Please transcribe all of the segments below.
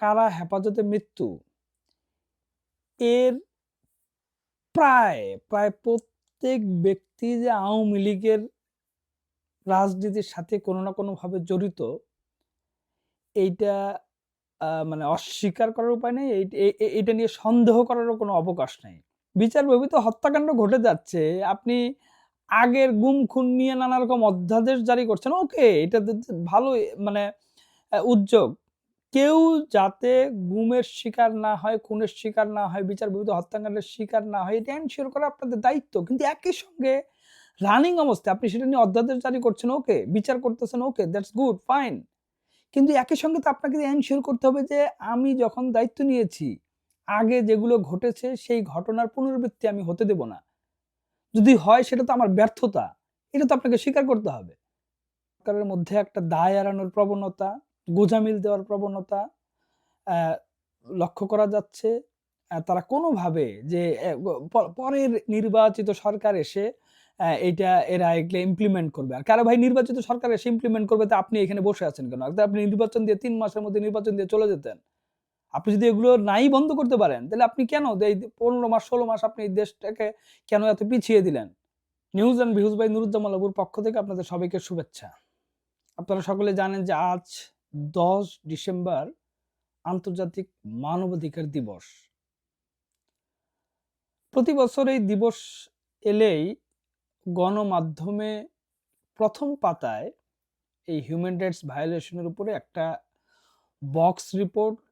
কারা হেফাজতে মৃত্যু? এর প্রায় প্রায় প্রত্যেক ব্যক্তি যে আওয়ামী লীগের রাজনীতির সাথে কোনো না কোনো ভাবে জড়িত, এইটা মানে অস্বীকার করার উপায় নেই, এই- এই- এই- এইটা নিয়ে সন্দেহ করারও কোনো অবকাশ নেই। বিচার বহির্ভূত হত্যাকাণ্ড ঘটে যাচ্ছে, আপনি আগের গুম খুন নিয়ে নানা রকম অধ্যাদেশ জারি করছেন, ওকে, এটা ভালো মানে উদ্যোগ কেউ যাতে গুমের শিকার না হয়, খুনের শিকার না হয় বিচার বহির্ভূত হত্যাকাণ্ডের শিকার না হয়, এটা এনশিওর করা আপনাদের দায়িত্ব। কিন্তু একই সঙ্গে রানিং অবস্থায় আপনি সেটা নিয়ে অধ্যাদেশ জারি করছেন ওকে বিচার করতেছেন ওকে দ্যাটস গুড ফাইন কিন্তু একই সঙ্গে তো আপনাকে এনশিওর করতে হবে যে আমি যখন দায়িত্ব নিয়েছি, আগে যেগুলো ঘটেছে সেই ঘটনার পুনরাবৃত্তি আমি হতে দেব না। যদি হয় সেটা তো আমার ব্যর্থতা, এটা তো আপনাকে স্বীকার করতে হবে। সরকারের মধ্যে একটা দায় এড়ানোর প্রবণতা গোজামিল দেওয়ার প্রবণতা লক্ষ্য করা যাচ্ছে তারা কোনোভাবে যে পরের নির্বাচিত সরকার এসে এটা এরা এগুলো ইমপ্লিমেন্ট করবে। আর কারও ভাই নির্বাচিত সরকার এসে ইমপ্লিমেন্ট করবে তা আপনি এখানে বসে আছেন কেন? আপনি নির্বাচন দিয়ে তিন মাসের মধ্যে নির্বাচন দিয়ে চলে যেতেন। আপনি যদি এগুলো নাই বন্ধ করতে পারেন, তাহলে আপনি কেন এই পনেরো মাস, ষোলো মাস আপনি এই দেশটাকে কেন এত পিছিয়ে দিলেন? News and views by Nuruzzaman আবুর পক্ষ থেকে আপনাদের সবাইকে শুভেচ্ছা। আপনারা সকলে জানেন যে আজ দশ ডিসেম্বর আন্তর্জাতিক মানবাধিকার দিবস। প্রতি বছর এই দিবস এলেই গণমাধ্যমে প্রথম পাতায় এই হিউম্যান রাইটস ভায়োলেশনের উপরে একটা বক্স রিপোর্ট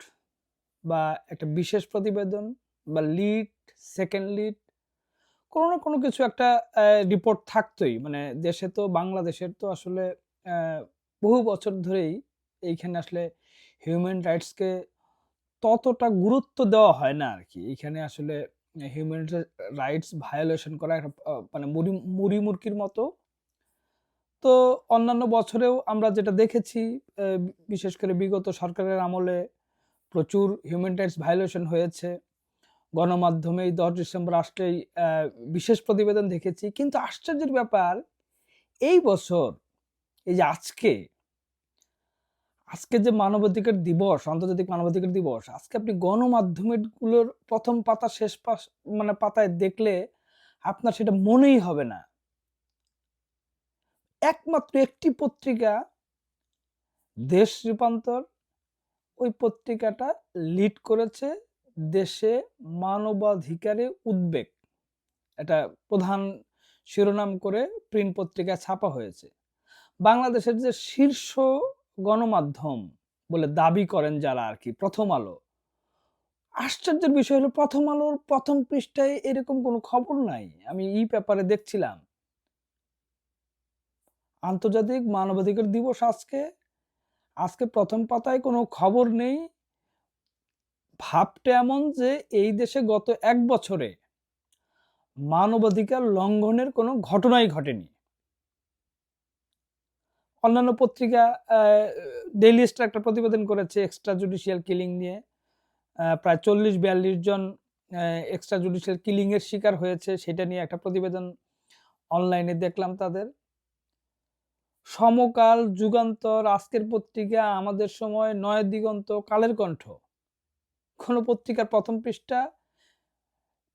বা একটা বিশেষ প্রতিবেদন বা লিড সেকেন্ড লিড কোনো না কোনো কিছু একটা রিপোর্ট থাকতোই। মানে দেশে তো, বাংলাদেশের তো আসলে বহু বছর ধরেই এইখানে আসলে হিউম্যান রাইটসকে ততটা গুরুত্ব দেওয়া হয় না আর কি। এখানে আসলে হিউম্যান রাইটস ভায়োলেশন করা একটা মানে মুড়ি মুড়ি মুরকির মতো। তো অন্যান্য বছরেও আমরা যেটা দেখেছি বিশেষ করে বিগত সরকারের আমলে প্রচুর হিউম্যান রাইটস ভায়োলেশন হয়েছে। গণমাধ্যমে এই দশ ডিসেম্বর আসলেই বিশেষ প্রতিবেদন দেখেছি। কিন্তু আশ্চর্যের ব্যাপার, এই বছর, এই যে আজকে আজকে যে মানবাধিকার দিবস, আন্তর্জাতিক মানবাধিকার দিবস, আজকে আপনি গণমাধ্যমেরগুলোর প্রথম পাতা, শেষ পাশ মানে পাতায় দেখলে আপনার সেটা মনেই হবে না। একমাত্র একটি পত্রিকা, দেশ রূপান্তর, ওই পত্রিকাটা লিড করেছে দেশে মানবাধিকারে উদ্বেগ। এটা প্রধান শিরোনাম করে প্রিন্ট পত্রিকা ছাপা হয়েছে। বাংলাদেশের যে শীর্ষ গণমাধ্যম বলে দাবি করেন যারা আর কি, প্রথম আলো। আশ্চর্যের বিষয় হলো প্রথম আলোর প্রথম পৃষ্ঠায় এরকম কোনো খবর নাই। আমি ই ব্যাপারে দেখছিলাম। আন্তর্জাতিক মানবাধিকার দিবস আজকে। আজকে প্রথম পাতায় কোনো খবর নেই। ভাবটা এমন যে এই দেশে গত এক বছরে মানবাধিকার লঙ্ঘনের কোনো ঘটনাই ঘটেনি। অন্যান্য পত্রিকা ডেইলি স্টার একটা প্রতিবেদন করেছে এক্সট্রা জুডিশিয়াল কিলিং নিয়ে প্রায় চল্লিশ বিয়াল্লিশ জন এক্সট্রা জুডিশিয়াল কিলিং এর শিকার হয়েছে, সেটা নিয়ে একটা প্রতিবেদন অনলাইনে দেখলাম তাদের। সমকাল, যুগান্তর, আজকের পত্রিকা, আমাদের সময়, নয় দিগন্ত, কালের কণ্ঠ। কোনো পত্রিকার প্রথম পৃষ্ঠা,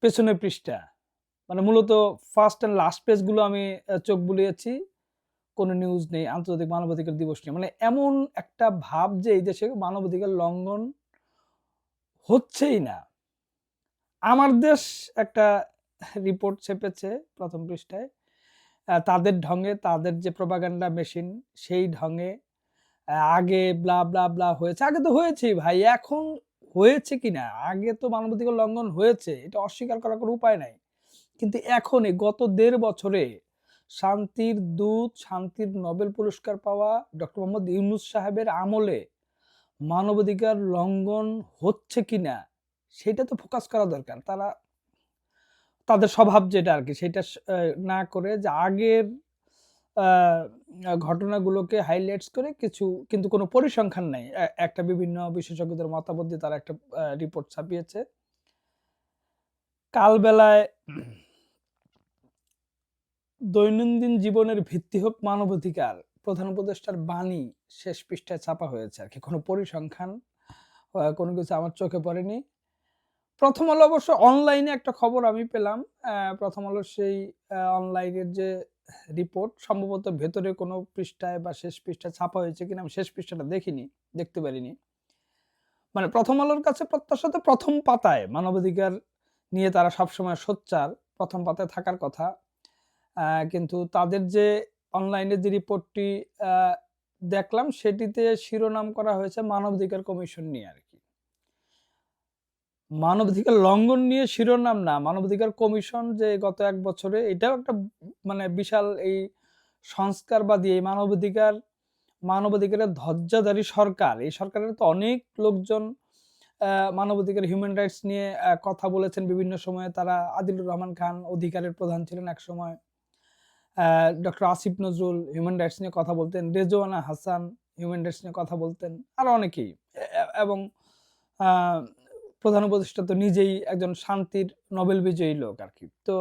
পেছনের পৃষ্ঠা। মানে মূলত ফার্স্ট অ্যান্ড লাস্ট পেজগুলো আমি চোখ বুলিয়েছি। কোনো নিউজ নেই, আন্তর্জাতিক মানবাধিকার দিবস নিয়ে। মানে এমন একটা ভাব যে এই দেশে মানবাধিকার লঙ্ঘন হচ্ছেই না। আমার দেশ একটা রিপোর্ট ছেপেছে প্রথম পৃষ্ঠায়। তাদের ঢঙে, তাদের যে প্রপাগান্ডা মেশিন সেই ঢঙে আগে ব্লা ব্লা ব্লা হয়েছে। আগে তো হয়েছেই ভাই, এখন হয়েছে কিনা আগে তো মানবাধিকার লঙ্ঘন হয়েছে, এটা অস্বীকার করার কোনো উপায় নাই। কিন্তু এখন গত দেড় বছরে শান্তির দূত, শান্তির নোবেল পুরস্কার পাওয়া ডক্টর মোহাম্মদ ইউনুস সাহেবের আমলে মানবাধিকার লঙ্ঘন হচ্ছে কিনা, সেটা তো ফোকাস করা দরকার। তারা, তাদের স্বভাব যেটা আর কি, সেটা না করে যে আগের ঘটনাগুলোকে হাইলাইটস করে কিছু, কিন্তু কোনো পরিসংখ্যান নাই। একটা বিভিন্ন বিশেষজ্ঞদের মতামত দিয়ে তারা একটা রিপোর্ট ছাপিয়েছে। কালবেলায় দৈনন্দিন জীবনের ভিত্তি হোক মানবাধিকার, প্রধান উপদেষ্টার বাণী শেষ পৃষ্ঠায় ছাপা হয়েছে আর কি। কোনো পরিসংখ্যান কোনো কিছু আমার চোখে পড়েনি। প্রথম আলো অবশ্য অনলাইনে একটা খবর আমি পেলাম। প্রথম আলোর সেই অনলাইনের যে রিপোর্ট সম্ভবত ভেতরে কোনো পৃষ্ঠায় বা শেষ পৃষ্ঠায় ছাপা হয়েছে কিনা আমি শেষ পৃষ্ঠাটা দেখিনি, দেখতে পারিনি। মানে প্রথম আলোর কাছে প্রত্যাশাতে প্রথম পাতায় মানবাধিকার নিয়ে তারা সবসময় সোচ্চার, প্রথম পাতায় থাকার কথা। কিন্তু তাদের যে অনলাইনে যে রিপোর্টটি দেখলাম, সেটিতে শিরোনাম করা হয়েছে মানবাধিকার কমিশন নিয়ে আর কি। মানবাধিকার লঙ্ঘন নিয়ে শিরোনাম না, মানবাধিকার কমিশন যে গত এক বছরে, এটাও একটা মানে বিশাল এই সংস্কারবাদী এই মানবাধিকার, মানবাধিকারের ধ্বজাধারী সরকার। এই সরকারের তো অনেক লোকজন মানবাধিকার হিউম্যান রাইটস নিয়ে কথা বলেছেন। বিভিন্ন সময়ে তারা আদিলুর রহমান খান অধিকারের প্রধান ছিলেন এক সময়। Doctor Asif Nazrul human rights নিয়ে কথা বলতেন, রেজওয়ানা হাসান হিউম্যান রাইটস নিয়ে কথা বলতেন, আর অনেকেই। এবং প্রধান উপদেষ্টা তো নিজেই একজন শান্তির নোবেল বিজয়ী লোক আর কি। তো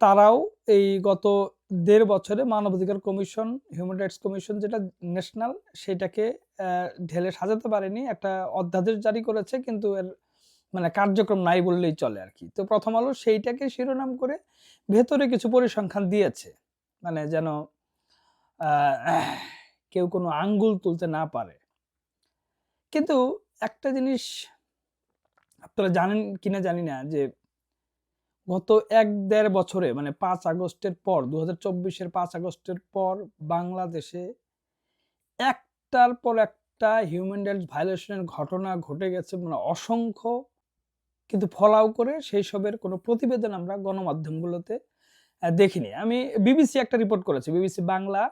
তারাও এই গত দেড় বছরে মানবাধিকার কমিশন হিউম্যান রাইটস কমিশন যেটা ন্যাশনাল, সেটাকে ঢেলে সাজাতে পারেনি, একটা অধ্যাদেশ জারি করেছে, কিন্তু এর মানে কার্যক্রম নাই বললেই চলে আর কি। তো প্রথম আলো সেইটাকে শিরোনাম করে ভেতরে কিছু পরিসংখ্যান দিয়েছে। মানে যেন কেউ কোনো আঙ্গুল তুলতে না পারে। কিন্তু একটা জিনিস আপনারা জানেন কিনা জানি না যে, গত এক দেড় বছরে মানে পাঁচ আগস্টের পর দু হাজার চব্বিশের পাঁচ আগস্টের পর বাংলাদেশে একটার পর একটা হিউম্যান রাইটস ভায়োলেশনের ঘটনা ঘটে গেছে। মানে অসংখ্য কিন্তু ফলাও করে সেই সবের কোনো প্রতিবেদন আমরা গণমাধ্যমগুলোতে দেখিনি। আমি বিবিসি একটা রিপোর্ট করেছে। বিবিসি বাংলা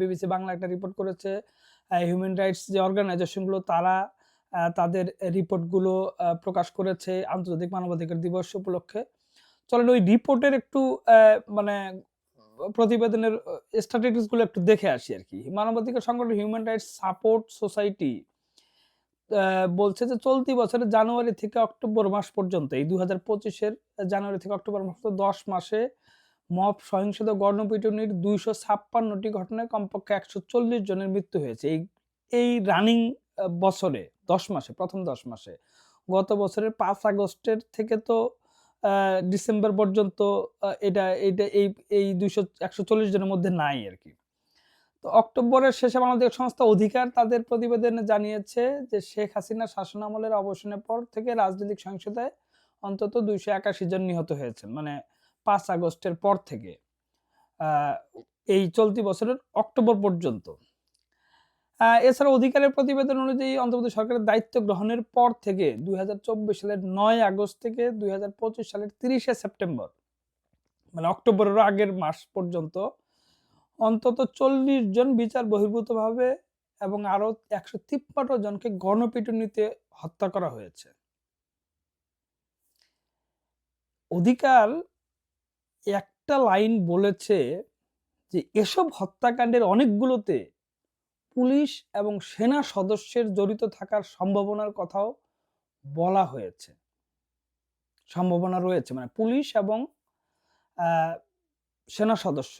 বিবিসি বাংলা একটা রিপোর্ট করেছে হিউম্যান রাইটস যে অর্গানাইজেশনগুলো তারা তাদের রিপোর্টগুলো প্রকাশ করেছে আন্তর্জাতিক মানবাধিকার দিবস উপলক্ষে। চলেন ওই রিপোর্টের একটু মানে প্রতিবেদনের স্ট্যাটিস্টিক্সগুলো একটু দেখে আসি আর কি। মানবাধিকার সংগঠন হিউম্যান রাইটস সাপোর্ট সোসাইটি বলছে যে চলতি বছরের জানুয়ারি থেকে অক্টোবর মাস পর্যন্ত, এই দু হাজার পঁচিশের জানুয়ারি থেকে অক্টোবর মাস পর্যন্ত দশ মাসে মব সহিংসতা গণপিটুনির দুইশো ছাপ্পান্নটি ঘটনায় কমপক্ষে একশো চল্লিশ জনের মৃত্যু হয়েছে। এই এই রানিং বছরে, দশ মাসে, প্রথম দশ মাসে, গত বছরের পাঁচ আগস্টের থেকে তো ডিসেম্বর পর্যন্ত এটা এটা এই এই দুইশো, একশো চল্লিশ জনের মধ্যে নাই আর কি। তো অক্টোবরের শেষে বাংলাদেশ সংস্থা অধিকার তাদের প্রতিবেদনে জানিয়েছে যে শেখ হাসিনা শাসন আমলের অবসানের পর থেকে রাজনৈতিক সহিংসতায় অন্তত দুইশো একাশি জন নিহত হয়েছেন মানে পাঁচ আগস্টের পর থেকে। এই চলতি বছরের অক্টোবর পর্যন্ত। এছাড়া অধিকারের প্রতিবেদন অনুযায়ী অন্তর্বর্তী সরকারের দায়িত্ব গ্রহণের পর থেকে দুই হাজার চব্বিশ সালের নয় আগস্ট থেকে দুই হাজার পঁচিশ সালের তিরিশে সেপ্টেম্বর মানে অক্টোবরের আগের মাস পর্যন্ত অন্তত চল্লিশ জন বিচার বহির্ভূতভাবে এবং আরও একশো তিপ্পান্ন জনকে গণপিটুনিতে হত্যা করা হয়েছে। অধিকার একটা লাইন বলেছে যে এসব হত্যাকাণ্ডের অনেকগুলোতে পুলিশ এবং সেনা সদস্যের জড়িত থাকার সম্ভাবনার কথাও বলা হয়েছে। সম্ভাবনা রয়েছে মানে পুলিশ এবং সেনা সদস্য।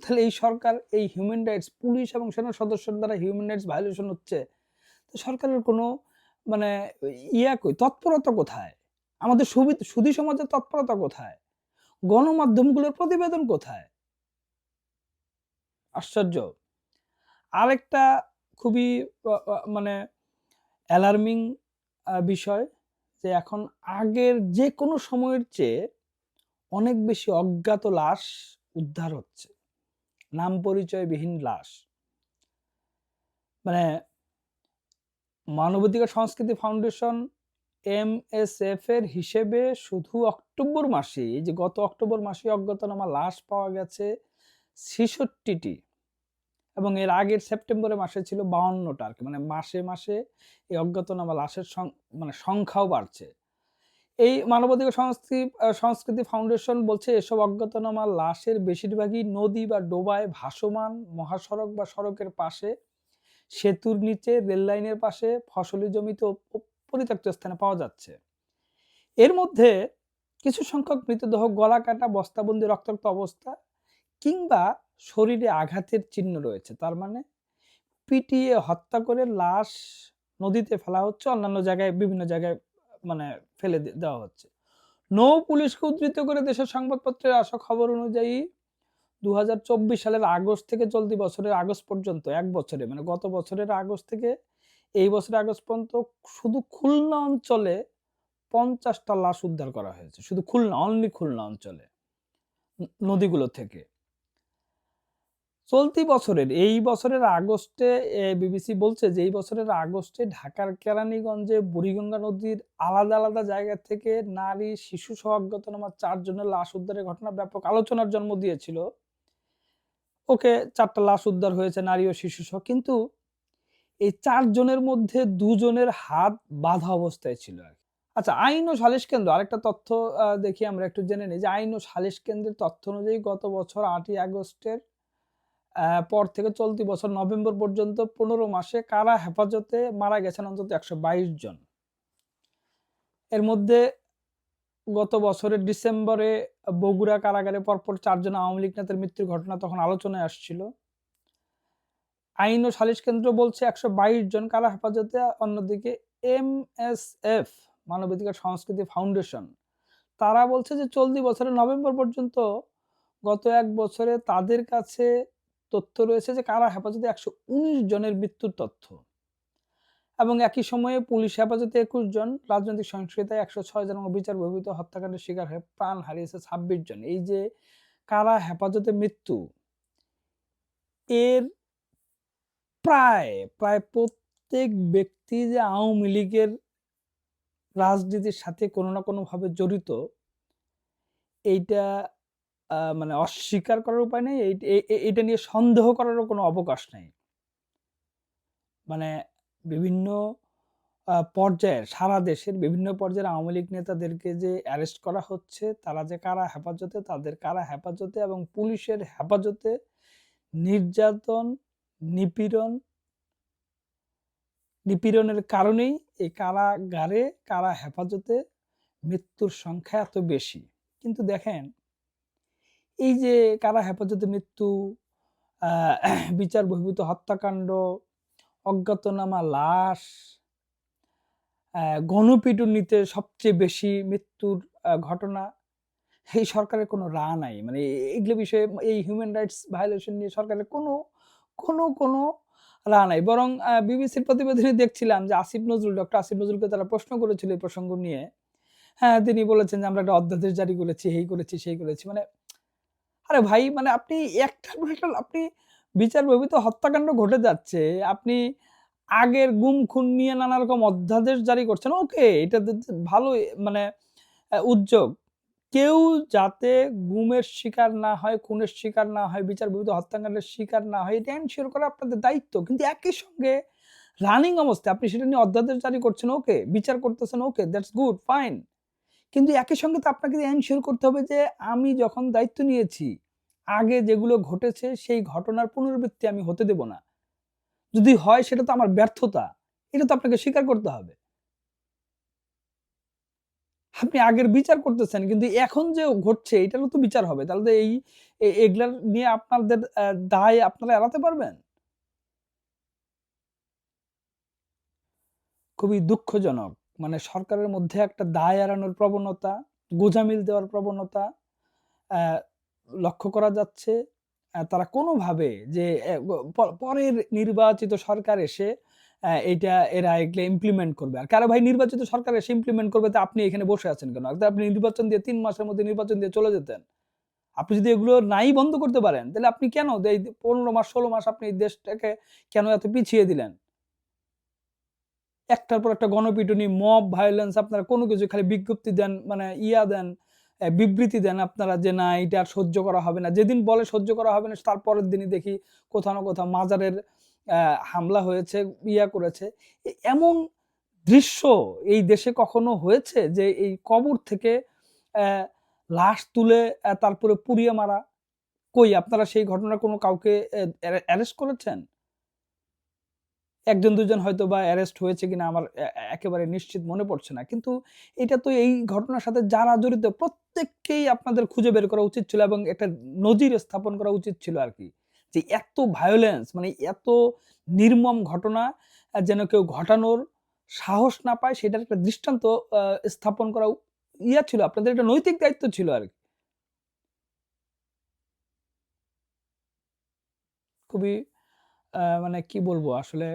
তাহলে এই সরকার, এই হিউম্যান রাইটস পুলিশ এবং সেনা সদস্যের দ্বারা হিউম্যান রাইটস ভায়োলেশন হচ্ছে, তো সরকারের কোনো মানে ইয়া কই, তৎপরতা কোথায়? আমাদের সুবি, সুধী সমাজের তৎপরতা কোথায়? গণমাধ্যমগুলোর প্রতিবেদন কোথায়? আশ্চর্য। আরেকটা খুবই মানে অ্যালার্মিং বিষয় যে এখন আগের যে কোনো সময়ের চেয়ে অনেক বেশি অজ্ঞাত লাশ উদ্ধার হচ্ছে। নাম পরিচয়বিহীন লাশ। মানে মানবাধিকার সংস্কৃতি ফাউন্ডেশন এমএসএফ এর হিসেবে শুধু অক্টোবর মাসে যে গত অক্টোবর মাসে অজ্ঞাতনামা লাশ পাওয়া গেছে ছেষট্টিটি এবং এর আগের সেপ্টেম্বরে মাসে ছিল বাউন্নটা আর কি। মানে মাসে মাসে এই অজ্ঞাতনামা লাশের মানে সংখ্যাও বাড়ছে। এই মানবাধিকার সংস্কৃতি সংস্কৃতি ফাউন্ডেশন বলছে এসব অজ্ঞাতনামা লাশের বেশিরভাগই নদী বা ডোবায় ভাসমান মহাসড়ক বা সড়কের পাশে, সেতুর নিচে, রেল লাইনের পাশে, ফসলি জমিতে পরিত্যক্ত স্থানে পাওয়া যাচ্ছে। এর মধ্যে কিছু সংখ্যক মৃতদেহ, গলা কাটা, বস্তাবন্দি, রক্তাক্ত অবস্থা কিংবা শরীরে আঘাতের চিহ্ন রয়েছে। তার মানে পিটিয়ে হত্যা করে লাশ নদীতে ফেলা হচ্ছে, অন্যান্য জায়গায়, বিভিন্ন জায়গায় মানে ফেলে দেওয়া হচ্ছে। নৌ পুলিশকে উদ্ধৃত করে দেশের সংবাদপত্রের আসা খবর অনুযায়ী দু হাজার চব্বিশ সালের আগস্ট থেকে চলতি বছরের আগস্ট পর্যন্ত, এক বছরে মানে গত বছরের আগস্ট থেকে এই বছরের আগস্ট পর্যন্ত শুধু খুলনা অঞ্চলে পঞ্চাশটা লাশ উদ্ধার করা হয়েছে। শুধু খুলনা অনলি খুলনা অঞ্চলে নদীগুলো থেকে। চলতি বছরের, এই বছরের আগস্টে বিবিসি বলছে যে, এই বছরের আগস্টে ঢাকার কেরানীগঞ্জে বুড়িগঙ্গা নদীর আলাদা আলাদা জায়গা থেকে নারী শিশু সহ অজ্ঞাতনামা চারজনের লাশ উদ্ধারের ঘটনা ব্যাপক আলোচনার জন্ম দিয়েছিল ওকে, চারটা লাশ উদ্ধার হয়েছে নারী ও শিশু সহ, কিন্তু এই চারজনের মধ্যে দুজনের হাত বাঁধা অবস্থায় ছিল আর। আচ্ছা আইন ও সালিশ কেন্দ্র, আরেকটা তথ্য দেখি আমরা একটু জেনে নিই যে, আইন ও সালিশ কেন্দ্রের তথ্য অনুযায়ী গত বছর আটই আগস্টের পর থেকে চলতি বছর নভেম্বর পর্যন্ত পনেরো মাসে কারা হেফাজতে মারা গেছেন? অন্তত একশো বাইশ জন। এর মধ্যে গত বছরের ডিসেম্বরে বগুড়া কারাগারে পরপর চারজন আওয়ামী লীগ নেতার মৃত্যুর ঘটনা তখন আলোচনায় আসছিল। আইন ও সালিশ কেন্দ্র বলছে একশো বাইশ জন কারা হেফাজতে, অন্যদিকে এম এস এফ, মানবাধিকার সংস্কৃতি ফাউন্ডেশন, তারা বলছে যে চলতি বছরের নভেম্বর পর্যন্ত গত এক বছরে তাদের কাছে তথ্য রয়েছে যে কারা হেফাজতে একশো উনিশ জনের মৃত্যুর তথ্য। এবং একই সময়ে পুলিশ হেফাজতে একুশ জন, রাজনৈতিক সহিংসতায় একশো ছয় জন বিচার বহির্ভূত হত্যাকাণ্ডের শিকার হয়ে প্রাণ হারিয়েছে ছাব্বিশ জন। এই যে কারা হেফাজতে মৃত্যু, এর প্রায় প্রায় প্রত্যেক ব্যক্তি যে আওয়ামী লীগের রাজনীতির সাথে কোনো না কোনোভাবে জড়িত, এইটা মানে অস্বীকার করার উপায় নেই। এটা নিয়ে সন্দেহ করারও কোনো অবকাশ নেই। মানে বিভিন্ন পর্যায়ের সারা দেশের বিভিন্ন পর্যায়ের আওয়ামী লীগ নেতাদেরকে যে অ্যারেস্ট করা হচ্ছে, তারা যে কারা হেফাজতে, তাদের কারা হেফাজতে এবং পুলিশের হেফাজতে নির্যাতন, নিপীড়ন, নিপীড়নের কারণেই এই কারাগারে, কারা হেফাজতে, মৃত্যুর সংখ্যা এত বেশি। কিন্তু দেখেন এই যে কারা হেফাজতে মৃত্যু বিচার বহির্ভূত হত্যাকাণ্ড, অজ্ঞাতনামা, লাশ গণপিটুনিতে সবচেয়ে বেশি মৃত্যুর ঘটনা, এই সরকারের কোনো রা নাই। মানে এগুলো বিষয়ে এই হিউম্যান রাইটস ভায়োলেশন নিয়ে সরকারের কোনো কোনো কোনো রা নাই। বরং বিবিসির প্রতিবেদনে দেখছিলাম যে আসিফ নজরুল, ডক্টর আসিফ নজরুলকে তারা প্রশ্ন করেছিল এই প্রসঙ্গ নিয়ে। হ্যাঁ তিনি বলেছেন যে আমরা একটা অধ্যাদেশ জারি করেছি, এই করেছি, সেই করেছি। মানে আরে ভাই মানে আপনি একটার পর একটা আপনি বিচার বহির্ভূত হত্যাকাণ্ড ঘটে যাচ্ছে, আপনি আগের গুম, খুন নিয়ে নানা রকম অধ্যাদেশ জারি করছেন, ওকে, এটা ভালো মানে উদ্যোগ। কেউ যাতে গুমের শিকার না হয়, খুনের শিকার না হয়, বিচার বহির্ভূত হত্যাকাণ্ডের শিকার না হয়, এটা এনশিওর করা আপনাদের দায়িত্ব। কিন্তু একই সঙ্গে রানিং অবস্থায় আপনি সেটা নিয়ে অধ্যাদেশ জারি করছেন, ওকে, বিচার করতেছেন, ওকে দ্যাটস গুড ফাইন কিন্তু একই সঙ্গে তো আপনাকে এনশিওর করতে হবে যে আমি যখন দায়িত্ব নিয়েছি আগে যেগুলো ঘটেছে সেই ঘটনার পুনরাবৃত্তি আমি হতে দেব না। যদি হয় সেটা তো আমার ব্যর্থতা, এটা তো আপনাকে স্বীকার করতে হবে। আপনি আগের বিচার করতেছেন, কিন্তু এখন যে ঘটছে এটারও তো বিচার হবে। তাহলে তো এই এগুলার নিয়ে আপনাদের দায় আপনারা এড়াতে পারবেন? খুবই দুঃখজনক। মানে সরকারের মধ্যে একটা দায় এড়ানোর প্রবণতা, গোজামিল দেওয়ার প্রবণতা লক্ষ্য করা যাচ্ছে তারা কোনোভাবে যে পরের নির্বাচিত সরকার এসে এইটা এরা এগুলো ইমপ্লিমেন্ট করবে। আর কারও ভাই নির্বাচিত সরকার এসে ইমপ্লিমেন্ট করবে তো আপনি এখানে বসে আছেন কেন? আপনি নির্বাচন দিয়ে তিন মাসের মধ্যে নির্বাচন দিয়ে চলে যেতেন। আপনি যদি এগুলো নাই বন্ধ করতে পারেন, তাহলে আপনি কেন এই পনেরো মাস, ষোলো মাস আপনি এই দেশটাকে কেন এত পিছিয়ে দিলেন? একটার পর একটা গণপিটুনি মব ভায়োলেন্স আপনারা কোনো কিছু খালি বিজ্ঞপ্তি দেন মানে ইয়া দেন বিবৃতি দেন আপনারা যে না, এটা আর সহ্য করা হবে না। যেদিন বলে সহ্য করা হবে না তার পরের দিনই দেখি কোথাও না কোথাও মাজারের হামলা হয়েছে, ইয়া করেছে। এমন দৃশ্য এই দেশে কখনো হয়েছে যে এই কবর থেকে লাশ তুলে তারপরে পুড়িয়ে মারা? কই, আপনারা সেই ঘটনা কোনো কাউকে অ্যারেস্ট করেছেন? একজন, দুজন হয়তো বা অ্যারেস্ট হয়েছে কিনা আমার একেবারে নিশ্চিত মনে পড়ছে না। কিন্তু এটা তো এই ঘটনার সাথে যারা জড়িত, প্রত্যেককেই আপনাদের খুঁজে বের করা উচিত ছিল এবং একটা নজির স্থাপন করা উচিত ছিল আর কি। যে এত ভায়োলেন্স মানে এত নির্মম ঘটনা যেন কেউ ঘটানোর সাহস না পায়, সেটার একটা দৃষ্টান্ত স্থাপন করা ইয়া ছিল। আপনাদের একটা নৈতিক দায়িত্ব ছিল আর কি। খুবই মানে কি বলব, আসলে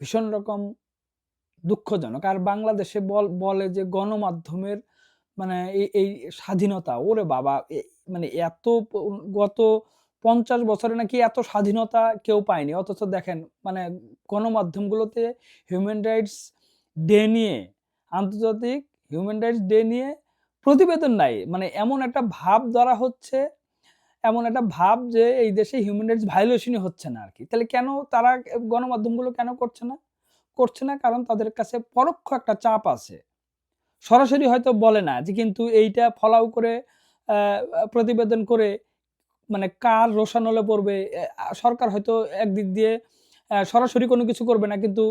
ভীষণ রকম দুঃখজনক। আর বাংলাদেশে বল, বলে যে গণমাধ্যমের মানে এই এই স্বাধীনতা, ওরে বাবা মানে এত গত পঞ্চাশ বছরে নাকি এত স্বাধীনতা কেউ পায়নি। অথচ দেখেন মানে গণমাধ্যমগুলোতে হিউম্যান রাইটস ডে নিয়ে, আন্তর্জাতিক হিউম্যান রাইটস ডে নিয়ে প্রতিবেদন নাই। মানে এমন একটা ভাব ধরা হচ্ছে এমন একটা ভাব যে এই দেশে হিউম্যান রাইটস ভায়োলেশনই হচ্ছে না আর কি তাহলে কেন তারা গণমাধ্যমগুলো কেন করছে না? করছে না কারণ তাদের কাছে পরোক্ষ একটা চাপ আছে। সরাসরি হয়তো বলে না যে কিন্তু এইটা ফলাও করে প্রতিবেদন করে মানে কার রোশানলে পড়বে সরকার হয়তো একদিক দিয়ে সরাসরি কোনো কিছু করবে না কিন্তু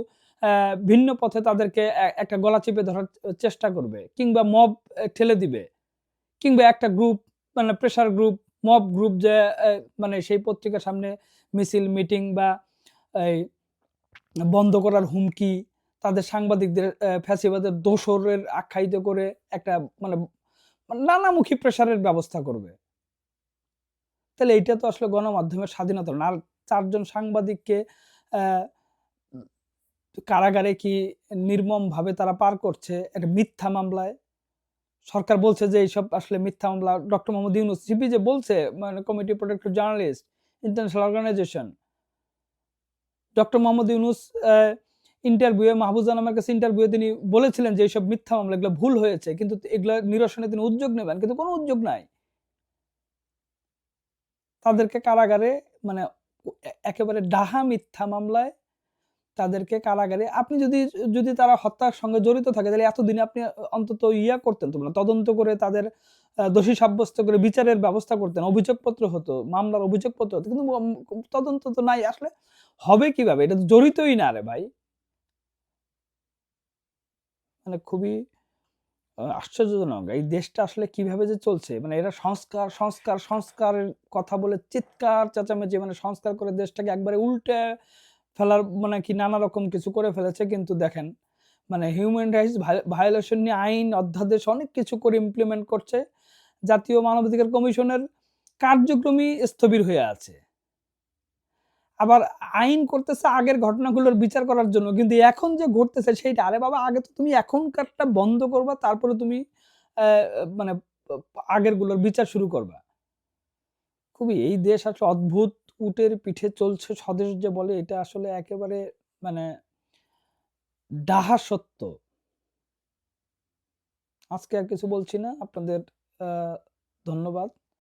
ভিন্ন পথে তাদেরকে একটা গলা চেপে ধরার চেষ্টা করবে কিংবা মব ঠেলে দিবে কিংবা একটা গ্রুপ মানে প্রেশার গ্রুপ মব গ্রুপ যে মানে সেই পত্রিকার সামনে মিছিল মিটিং বা, এই, বন্ধ করার হুমকি, তাদের সাংবাদিকদের ফ্যাসিবাদের দোসরের আখ্যায়িত করে একটা মানে নানামুখী প্রেশারের ব্যবস্থা করবে। তাহলে এইটা তো আসলে গণমাধ্যমের স্বাধীনতা না। আর চারজন সাংবাদিককে কারাগারে কি নির্মম ভাবে তারা পার করছে? একটা মিথ্যা মামলায়? সরকার বলছে যে এইসব আসলে মিথ্যা মামলা, ডক্টর মোহাম্মদ ইউনুস, সিপি যে বলছে মানে committee protector journalist international organisation doctor Mohammad Yunus ইন্টারভিউয়ে মাহবুজা নামের কাছে ইন্টারভিউয়ে তিনি বলেছিলেন যে এইসব মিথ্যা মামলা, এগুলো ভুল হয়েছে, কিন্তু এগুলো নিরসনে তিনি উদ্যোগ নেবেন, কিন্তু কোনো উদ্যোগ নাই। তাদেরকে কারাগারে মানে একেবারে ডাহা মিথ্যা মামলায় তাদেরকে কারাগারে, আপনি যদি যদি তারা হত্যার সঙ্গে জড়িত থাকে, তাহলে এতদিনে আপনি অন্তত ইয়া করতেন তোমরা, তদন্ত করে তাদের দোষী সাব্যস্ত করে বিচারের ব্যবস্থা করতেন, অভিযোগপত্র হতো, মামলার অভিযোগপত্র হতো, কিন্তু তদন্ত তো নাই, আসলে হবে কীভাবে? এটা তো জড়িতই না রে ভাই। মানে খুবই আশ্চর্যজনক, এই দেশটা আসলে কীভাবে যে চলছে মানে এরা সংস্কার সংস্কার, সংস্কারের কথা বলে চিৎকার, চেঁচামেচি মানে সংস্কার করে দেশটাকে একবারে উল্টে ফেলার মানে কি নানা রকম কিছু করে ফেলেছে, কিন্তু দেখেন মানে হিউম্যান রাইটস ভায়োলেশন নিয়ে আইন, অধ্যাদেশ অনেক কিছু করে ইমপ্লিমেন্ট করছে, জাতীয় মানবাধিকার কমিশনের কার্যক্রমই স্থবির হয়ে আছে। আবার আইন করতেছে আগের ঘটনাগুলোর বিচার করার জন্য, কিন্তু এখন যে ঘটতেছে সেইটা, আরে বাবা, আগে তো তুমি এখনকারটা বন্ধ করবা, তারপরে তুমি মানে আগেরগুলোর বিচার শুরু করবা। খুবই, এই দেশ আসলে অদ্ভুত উটের পিঠে চলছে স্বদেশ যে বলে, এটা আসলে একেবারে মানে ডাহা সত্য আজকে আর কিছু বলছি না। আপনাদের ধন্যবাদ।